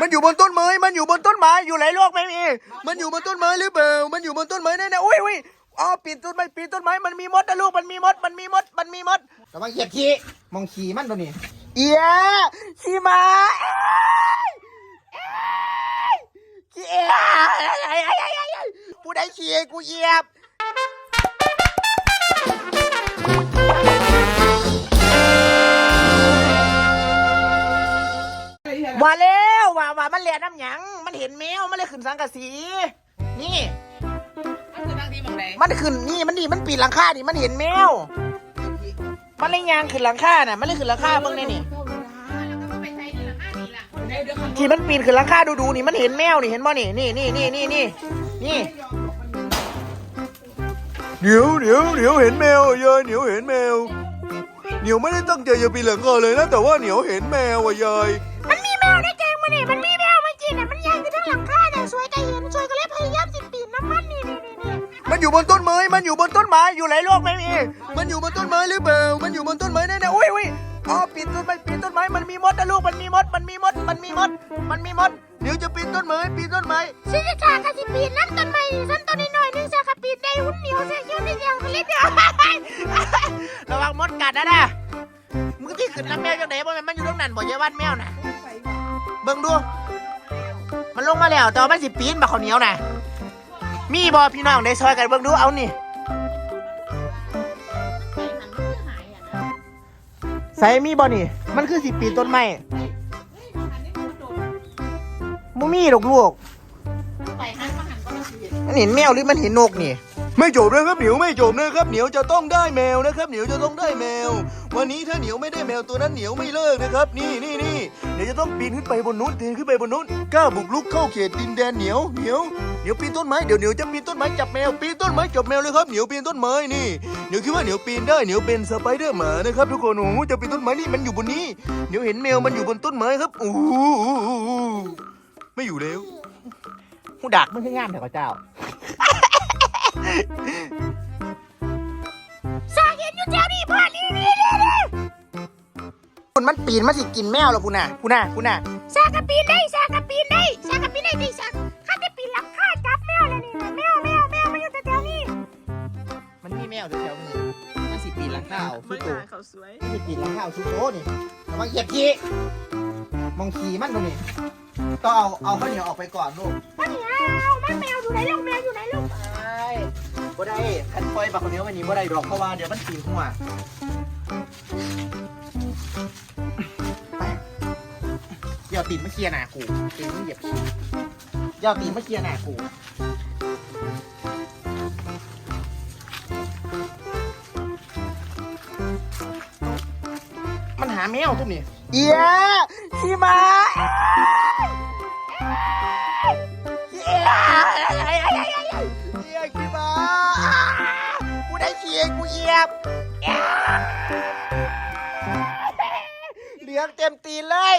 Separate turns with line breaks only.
มันอยู่บนต้นไม้ มันอยู่บนต้นไม้ อยู่ไหนโลกไม่มี มันอยู่บนต้นไม้หรือเปล่า มันอยู่บนต้นไม้แน่ๆอุ้ยอุ้ยอ๋อปีนต้นไม้ ปีนต้นไม้ มันมีมดนะลูก มันมีมด มันมีมด มันมีมด
แต่ว่าเหยียบขี้มองขี่มันตัวนี้
เอียขี่มาเอ้ยเอ้ยขี่เอ้ยเอ้ยเอ้ยเอ้ยเอ้ยเอ้ยผู้ใดขี่ให้กูเหยียบ วว่าว่ามันเลียน้ำหยัง มันเห็นแมว มันเลยขึ้นสังกะสี นี่
มันคือทางที่มองใด
มันขึ้นนี่มันนี่มันปีนหลังคานี่มันเห็นแมว มันเลยยางขึ้นหลังคาน่ะ มันเลยขึ้นหลังคาเบิ่งนี่นี่
แล้วก็ไปใช้นี่ละห้านี่ละเดี๋ยวเดี๋ยวขัน
ที่มันปีนขึ้นหลังคาดูดูๆนี่มันเห็นแมวนี่เห็นบ่นี่นี่นี่นี่นี่นี่นี่เดี๋ยวเดี๋ยวเดี๋ยวเห็นแมวอะยายเหนียวเห็นแมวเหนียวไม่ได้ตั้งใจจะปีนหลังคาเลยนะแต่ว่าเหนียวเห็นแมวอะยาย
มันมีแมวในแกงมั นนี่มันมีแมวมากินอะมันยางอยู่ทั้งหลังคาเนี่ยสวยก็เห็นสวยก็เลยพยายามสิปีนน้ำมันนี่นี่นี่นี่
มันอยู่บนต้นไม้ มันอยู่บนต้นไม้ อยู่ไหนโลกไม่มีมันอยู่บนต้นไม้หรือเปล่า มันอยู่บนต้นไม้แน่ๆอุ้ยอุ้ยอ๋อปีนต้นไม้ปีนต้นไม้ มันมีมดนะลูก มันมีมด มันมีมด มันมีมด มันมีมด เดี๋ยวจะปีนต้นไม้ ปีนต้นไม้
ซิจิชากะสิปีนน้ำต้นไม้นี่ต้นต้นนิดหน่อยนึงซะกะปีนได้หุ่นเหนียวเสียเขียวในเดียวก็เลยเดียว
ระวังมดกัดนะนะมึงที่ขึ้นลำแมวจังไหนบ่แม่นมันอยู่ตรงนั้นบ่อยาวันแมวน่ะ เบิ่งดู มันลงมาแล้วแต่ว่ามันสิปีนบ่ข้าวเหนียวน่ะ มีบ่พี่น้องได้ซอยกันเบิ่งดูเอานี่ใส่มีบ่นี่ มันคือสิปีนต้นไม้บ่มีดอกลูก
ไปหันมาหันก็ต้องเสีย
มันเห็นแมวหรือมันเห็นนกนี่ ไม่จบนะครับเหนียวไม่จบนะครับเหนียวจะต้องได้แมวนะครับเหนียวจะต้องได้แมว วันนี้ถ้าเหนียวไม่ได้แมวตัวนั้นเหนียวไม่เลิกนะครับ นี่นี่นี่เดี๋ยวจะต้องปีนขึ้นไปบนนู้นปีนขึ้นไปบนนู้นกล้าบุกลุกเข้าเขตดินแดนเหนียวเหนียวเหนียวปีนต้นไม้เดี๋ยวเหนียวจะปีนต้นไม้จับแมวปีนต้นไม้จับแมวเลยครับเหนียวปีนต้นไม้นี่เหนียวคิดว่าเหนียวปีนได้เหนียวเป็นสไปเดอร์หมานะครับทุกคนโอ้จะปีนต้นไม้นี่มันอยู่บนนี้เหนียวเห็นแมวมันอยู่บนต้นไม้ครับโอ้ไม่อยู่แล้วหูดักมันคืองามเถอะเจ้า
ซาเห็นอยู่แถวนี้พ่อนี่นี่นี่นี่
คนมันปีนมาสิกินแมวแล้วคุณน่ะคุณน่ะคุณน่ะ
ซากะปีนได้ซากะปีนได้ซากะปีนได้ดิซากข้าได้ปีนหลังคาจับแมวเลยนี่แมวแมวแมวมันอยู่แถวๆนี้
มันมีแมวแถวๆนี้มันสิปีนหลังคาเอาสุโต
เขาสวย
นี่ปีนหลังข้าวชุดโตนี่แต่ว่าเหยียบขี้มองขี่มันตัวนี้ต้องเอาเอาข้าวเหนียวออกไปก่อนลูก
มันเหนียวมันแมวอยู่ไหนลูกแมวอยู่ไหนลูก
ใช่ บ่ได้คันปล่อยบักข้าวเนียวไปนี่บ่ได้ดอกเพราะว่าเดี๋ยวมันตีหัวไปอย่าตีนมาเคลียร์หน้ากูตีนมึงเหยียบขี้อย่าตีนมาเคลียร์หน้ากู
มันหาแมวทุกนี่เอียขี่มา กูได้กูเหยียบเลี้ยงเต็มตีนเลย